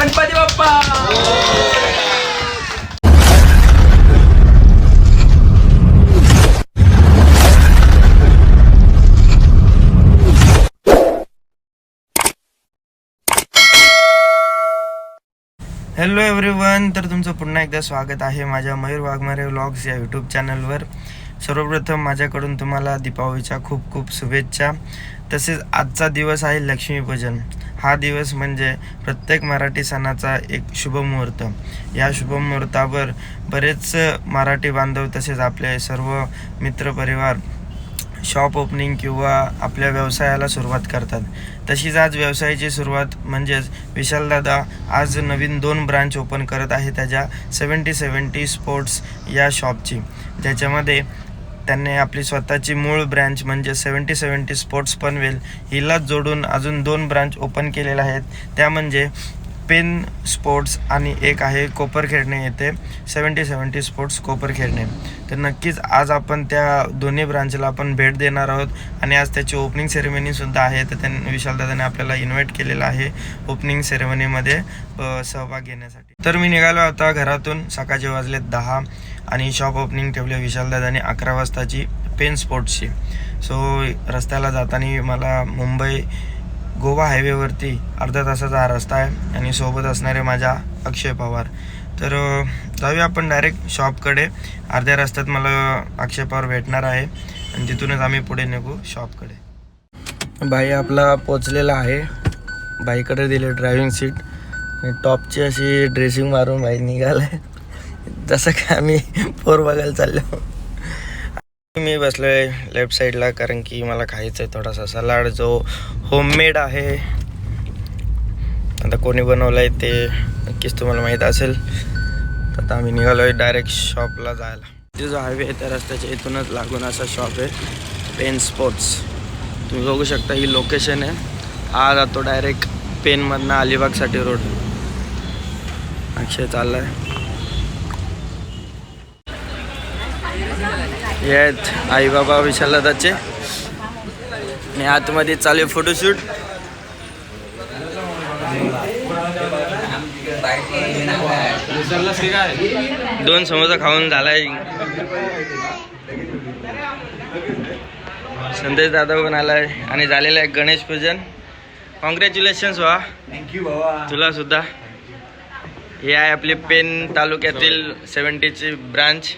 Ganpati Bappa! Hello everyone तर तुमचं पुन्हा एकदा स्वागत आहे माझ्या मयूर वाघमारे व्लॉग्स या यूट्यूब चॅनलवर सर्वप्रथम माझ्याकडून तुम्हाला दीपावलीच्या खूप खूप शुभेच्छा. तसेच आजचा दिवस आहे लक्ष्मीपूजन. हा दिवस म्हणजे प्रत्येक मराठी सणाचा एक शुभमुहूर्त. या शुभमुहूर्तावर बरेच मराठी बांधव तसेच आपले सर्व मित्रपरिवार शॉप ओपनिंग किंवा आपल्या व्यवसायाला सुरुवात करतात. तशीच आज व्यवसायाची सुरुवात म्हणजेच विशालदादा आज नवीन दोन ब्रांच ओपन करत आहे त्याच्या सेवन्टी सेवन्टी स्पोर्ट्स या शॉपची ज्याच्यामध्ये त्यांनी आपली स्वतःची मूळ ब्रँच म्हणजे सेवन्टी सेवन्टी स्पोर्ट्स पनवेल हिलाच जोडून अजून दोन ब्रांच ओपन केलेल्या आहेत. त्या म्हणजे पेन स्पोर्ट्स आणि एक आहे कोपर खेळणे येथे. सेवन्टी सेवन्टी स्पोर्ट्स कोपर खेळणे. तर नक्कीच आज आपण त्या दोन्ही ब्रांचला आपण भेट देणार आहोत. आणि आज त्याची ओपनिंग सेरेमनीसुद्धा आहे. तर त्यांनी विशालदादाने आपल्याला इन्व्हाइट केलेलं आहे ओपनिंग सेरेमनीमध्ये सहभाग घेण्यासाठी. तर मी निघालो आता घरातून. सकाळचे वाजलेत दहा. आणि शॉप ओपनिंग ठेवले विशालदादाने अकरा वाजताची पेन स्पोर्ट्सची सो रस्त्याला जाताना मला मुंबई गोवा हायवेवरती अर्धा तासाचा हा रस्ता आहे आणि सोबत असणारे माझ्या अक्षय पवार. तर जाऊया आपण डायरेक्ट शॉपकडे अर्ध्या रस्त्यात मला अक्षय पवार भेटणार आहे आणि तिथूनच आम्ही पुढे निघू शॉपकडे बाई आपला पोचलेला आहे. बाईकडे दिले ड्रायव्हिंग सीट आणि टॉपची अशी ड्रेसिंग मारून बाई निघाला आहे जसं काय आम्ही पोर बघायला चाललो. मी बसलोय लेफ्ट साईडला कारण की मला खायचं आहे थोडासा सलाड जो होममेड आहे. आता कोणी बनवलाय ते नक्कीच तुम्हाला माहीत असेल. तर आता आम्ही निघालोय डायरेक्ट शॉपला जायला. ते जो हायवे आहे त्या रस्त्याच्या इथूनच लागून असा शॉप आहे पेन स्पोर्ट्स तुम्ही बघू शकता ही लोकेशन आहे. हा जातो डायरेक्ट पेनमधनं अलिबागसाठी रोड अक्षय चाललाय. हे आहेत आई बाबा विशालदाचे आणि आतमध्ये चालू आहे फोटोशूट दोन समोसा खाऊन झालाय. संदेश दादा पण आलाय आणि झालेलं आहे गणेश पूजन. कॉंग्रॅच्युलेशन्स वा. थँक्यू बाबा. तुला सुद्धा. हे आहे आपली पेन तालुक्यातील सेवन्टीची ब्रांच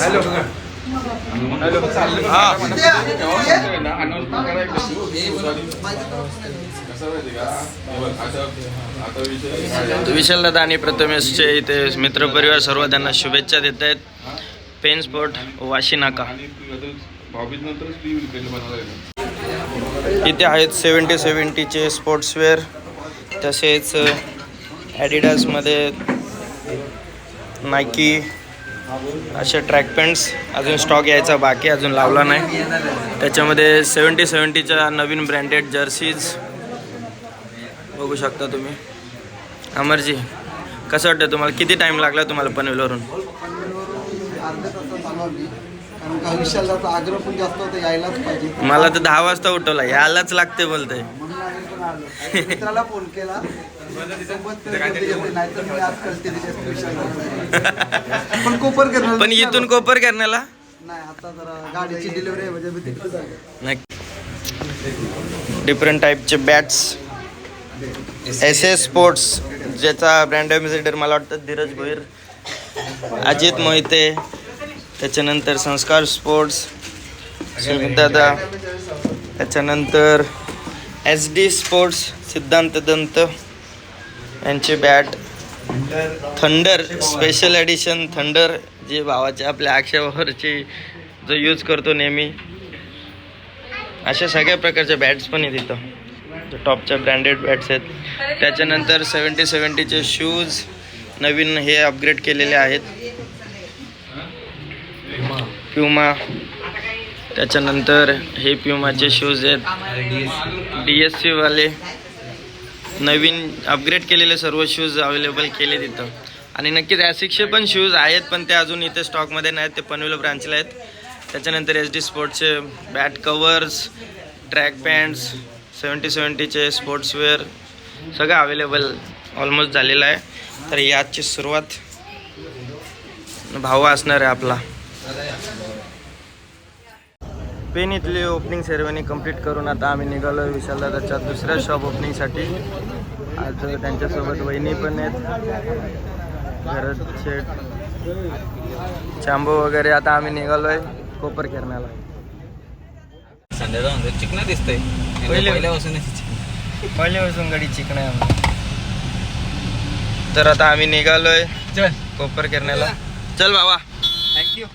हॅलो विशाल दादा आणि प्रथमेशचे इथे मित्रपरिवार सर्व त्यांना शुभेच्छा देत आहेत. पेन स्पोर्ट वाशी नाका. इथे आहेत सेवन्टी सेवन्टीचे स्पोर्ट्सवेअर तसेच ॲडिडासमध्ये नायकी असे ट्रॅक पॅन्ट्स अजून स्टॉक यायचा बाकी अजून लावला नाही. त्याच्यामध्ये सेवन्टी सेवन्टीच्या नवीन ब्रँडेड जर्सीज बघू शकता तुम्ही. अमरजी कसं वाटतं तुम्हाला? किती टाईम लागला तुम्हाला पनवेलवरून? यायलाच मला तर दहा वाजता उठवला यालाच लागते बोलतंय. पण आलो. मित्राला फोन केला. पण कोपर करणार पण इथून कोपर करण्याला? नाही आता जरा गाडीची डिलिव्हरी आहे म्हणजे मी तिकडे. नाही डिफरंट टाईपचे बॅट्स एस एस स्पोर्ट्स ज्याचा ब्रँड अम्बॅसिडर मला वाटतं धीरज भोईर अजित मोहिते त्याच्यानंतर संस्कार स्पोर्ट्स दादा त्याच्यानंतर S D sports Siddhant Dant यांचे bat. Thunder special edition thunder जे भावाचे आपल्या अक्षयावरची जो यूज करतो नेहमी. अशा सगळ्या प्रकारच्या बॅट्स पण आहेत इथं जे टॉपच्या ब्रँडेड बॅट्स आहेत. त्याच्यानंतर सेवन्टी सेवन्टीचे शूज नवीन हे अपग्रेड केलेले आहेत. प्युमा त्याच्यानंतर हे प्युमाचे शूज आहेत. डी एस सीवाले नवीन अपग्रेड केलेले सर्व शूज अवेलेबल केले तिथं. आणि नक्कीच ॲसिक्सचे पण शूज आहेत पण ते अजून इथे स्टॉकमध्ये नाहीत ते पनवेल ब्रांचला आहेत. त्याच्यानंतर H D स्पोर्टचे bat covers track pants seventy सेवन्टीचे sportswear सगळं अवेलेबल ऑलमोस्ट झालेलं आहे. तर याची सुरुवात भाऊ असणार आहे आपला. पेन इथली ओपनिंग सेरेमनी कंप्लीट करून आता आम्ही निघालो विशालदादाच्या दुसऱ्या शॉप ओपनिंगसाठी आज त्यांच्यासोबत वहिनी पण आहेत. घरात शेट चांबू वगैरे आता आम्ही निघालोय कोपर खेळण्याला संध्याचा म्हणतो चिकना दिसतंय. पहिले- पहिल्यापासून पहिल्यापासून गाडी चिकण आहे तर आता आम्ही निघालोय चल. कोपर खेळण्याला चल बाबा. थँक्यू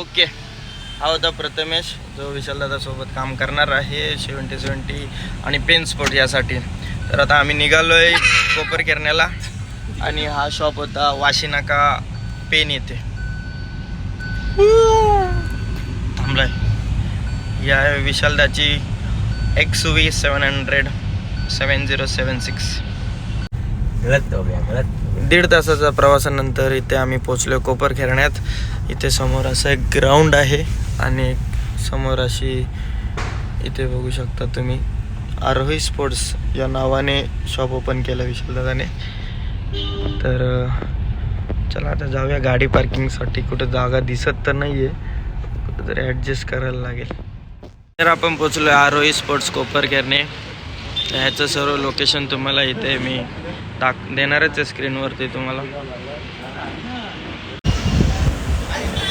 ओके हा होता प्रथमेश. जो विशालदादा सोबत काम करणार आहे सेवन्टी सेवन्टी आणि पेन स्पोर्ट यासाठी. तर आता आम्ही निघालोय कोपर करण्याला आणि हा शॉप होता वाशिनाका पेन येथे. थांबलाय. या आहे विशालदाची X V seven hundred seven zero seven six दीड तासाच्या प्रवासानंतर इथे आम्ही पोचलो कोपर खेळण्यात इथे समोर असं एक ग्राउंड आहे आणि एक समोर अशी इथे बघू शकता तुम्ही. आरोही स्पोर्ट्स या नावाने शॉप ओपन केलं विशालदादाने तर चला आता जाऊया गाडी पार्किंगसाठी कुठं जागा दिसत तर नाही आहे कुठंतरी ॲडजस्ट करायला लागेल. तर आपण पोचलो आरोही स्पोर्ट्स कोपर करणे. ह्याचं सर्व लोकेशन तुम्हाला इथे मी टाक देणारच आहे स्क्रीनवरती तुम्हाला.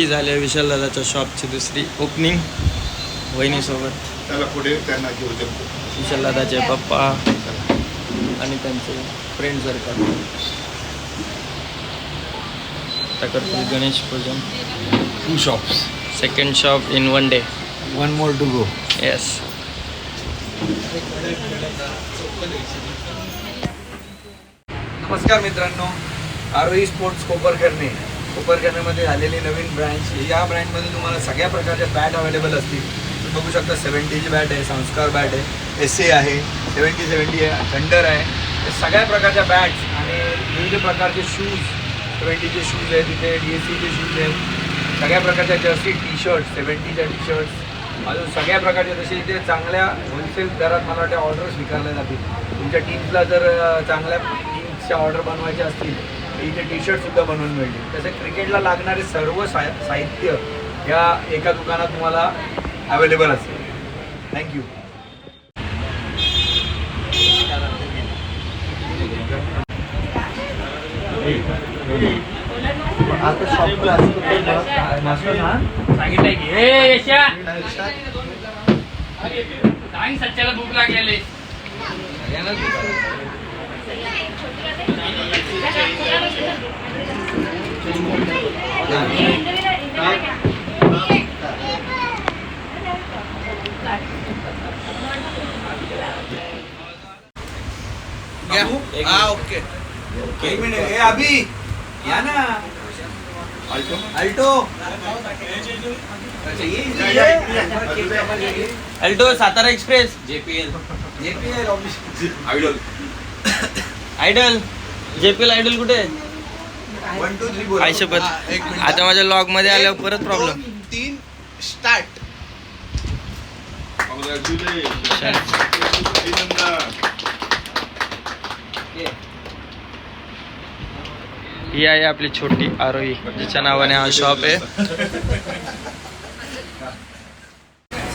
ही झाली आहे विशालदादाच्या शॉपची दुसरी ओपनिंग वहिनीसोबत. त्याला पुढे त्यांना घेऊ शकतो विशालदादाचे पप्पा आणि त्यांचे फ्रेंड सर्कल करतो गणेश पूजन. Two shops second shop in one day one more to go yes नमस्कार मित्रांनो आरोही स्पोर्ट्स कोपरकर्णे. कोपरकर्णेमध्ये आलेली नवीन ब्रँच या ब्रँडमध्ये तुम्हाला सगळ्या प्रकारच्या बॅट अवेलेबल असतील. तुम्ही बघू शकता सेवन्टीची बॅट आहे संस्कार बॅट आहे एस ए आहे सेवन्टी सेवन्टी आहे थंडर आहे. हे सगळ्या प्रकारच्या बॅट्स आणि विविध प्रकारचे शूज सेवन्टीचे शूज आहेत तिथे डी एस सीचे शूज आहेत. सगळ्या प्रकारच्या जर्सी टी शर्ट सेवन्टीच्या टी शर्ट्स अजून सगळ्या प्रकारचे जसे इथे चांगल्या होलसेल दरात मला वाटते ऑर्डर स्वीकारल्या जातील. तुमच्या टीम्सला जर चांगल्या टीम्सच्या ऑर्डर बनवायच्या असतील इथे टी शर्टसुद्धा बनवून मिळतील तसे क्रिकेटला लागणारे सर्व सा साहित्य या एका दुकानात तुम्हाला अवेलेबल असेल. थँक्यू आता शॉपला सांगितलंय की ए यशा! सांग सच्च्याला भूक लागलेली. ओके। एक मिनिट। ए अभि। या ना? Alto? Satara express. JPL. JPL office. Idol JPL idol कुठे? मिनिट. आता माझ्या लॉगमध्ये आल्यावर परत प्रॉब्लेम तीन स्टार्ट ही आहे आपली छोटी आरोही जिच्या नावाने हा शॉप आहे.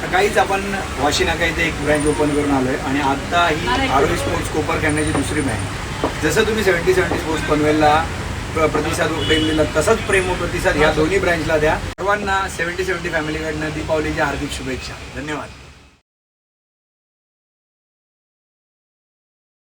सकाळीच आपण वाशिनाका इथे एक ब्रँच ओपन करून आलोय आणि आता ही आरोग्य स्पोर्ट्स कोपर करण्याची दुसरी ब्रँच जसं तुम्ही सेव्हन्टी सेव्हन्टी स्पोर्ट्स पनवेलला प्रतिसाद प्रेम दिला तसाच प्रेम व प्रतिसाद ह्या दोन्ही ब्रँचला द्या. सर्वांना सेव्हन्टी सेव्हन्टी फॅमिलीकडनं दीपावलीच्या हार्दिक शुभेच्छा. धन्यवाद.